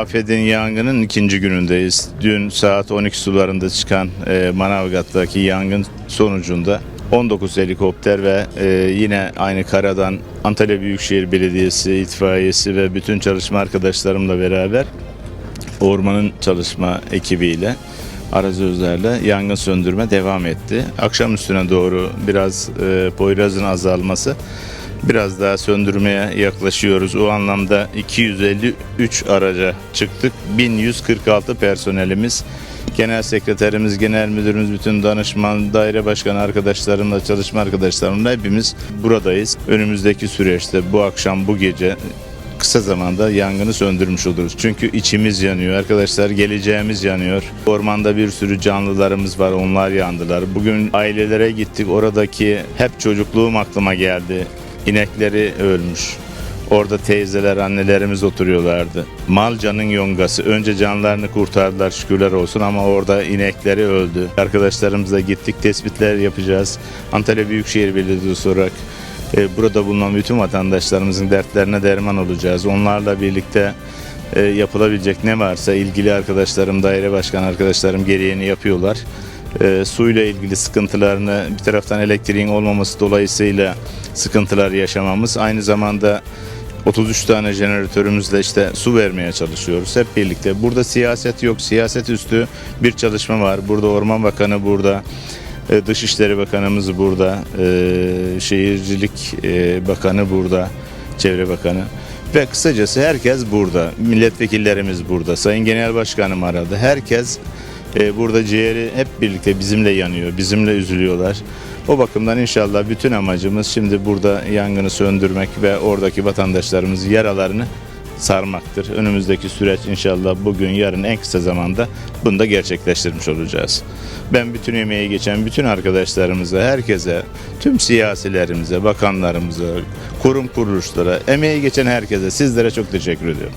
Afet'in yangının ikinci günündeyiz. Dün saat 12 sularında çıkan e, Manavgat'taki yangın sonucunda 19 helikopter ve e, yine aynı karadan Antalya Büyükşehir Belediyesi, itfaiyesi ve bütün çalışma arkadaşlarımla beraber ormanın çalışma ekibiyle arazözlerle yangın söndürme devam etti. Akşam üstüne doğru biraz e, Poyraz'ın azalması biraz daha söndürmeye yaklaşıyoruz. O anlamda 253 araca çıktık. 1146 personelimiz Genel sekreterimiz, genel müdürümüz, bütün danışman, daire başkanı arkadaşlarımla, çalışma arkadaşlarımla hepimiz buradayız. Önümüzdeki süreçte bu akşam, bu gece kısa zamanda yangını söndürmüş oluruz. Çünkü içimiz yanıyor arkadaşlar, geleceğimiz yanıyor. Ormanda bir sürü canlılarımız var, onlar yandılar. Bugün ailelere gittik, oradaki hep çocukluğum aklıma geldi. İnekleri ölmüş. Orada teyzeler, annelerimiz oturuyorlardı. Malcanın yongası. Önce canlarını kurtardılar şükürler olsun ama orada inekleri öldü. Arkadaşlarımızla gittik, tespitler yapacağız. Antalya Büyükşehir Belediyesi olarak e, burada bulunan bütün vatandaşlarımızın dertlerine derman olacağız. Onlarla birlikte e, yapılabilecek ne varsa ilgili arkadaşlarım, daire başkan arkadaşlarım gereğini yapıyorlar. E, suyla ilgili sıkıntılarını bir taraftan elektriğin olmaması dolayısıyla sıkıntılar yaşamamız aynı zamanda 33 tane jeneratörümüzle işte su vermeye çalışıyoruz hep birlikte. Burada siyaset yok, siyaset üstü bir çalışma var. Burada Orman Bakanı burada, e, Dışişleri Bakanımız burada, e, Şehircilik e, Bakanı burada, Çevre Bakanı. Ve kısacası herkes burada. Milletvekillerimiz burada. Sayın Genel Başkanım aradı. Herkes burada ciğeri hep birlikte bizimle yanıyor, bizimle üzülüyorlar. O bakımdan inşallah bütün amacımız şimdi burada yangını söndürmek ve oradaki vatandaşlarımızın yaralarını sarmaktır. Önümüzdeki süreç inşallah bugün yarın en kısa zamanda bunu da gerçekleştirmiş olacağız. Ben bütün emeği geçen bütün arkadaşlarımıza, herkese, tüm siyasilerimize, bakanlarımıza, kurum kuruluşlara, emeği geçen herkese sizlere çok teşekkür ediyorum.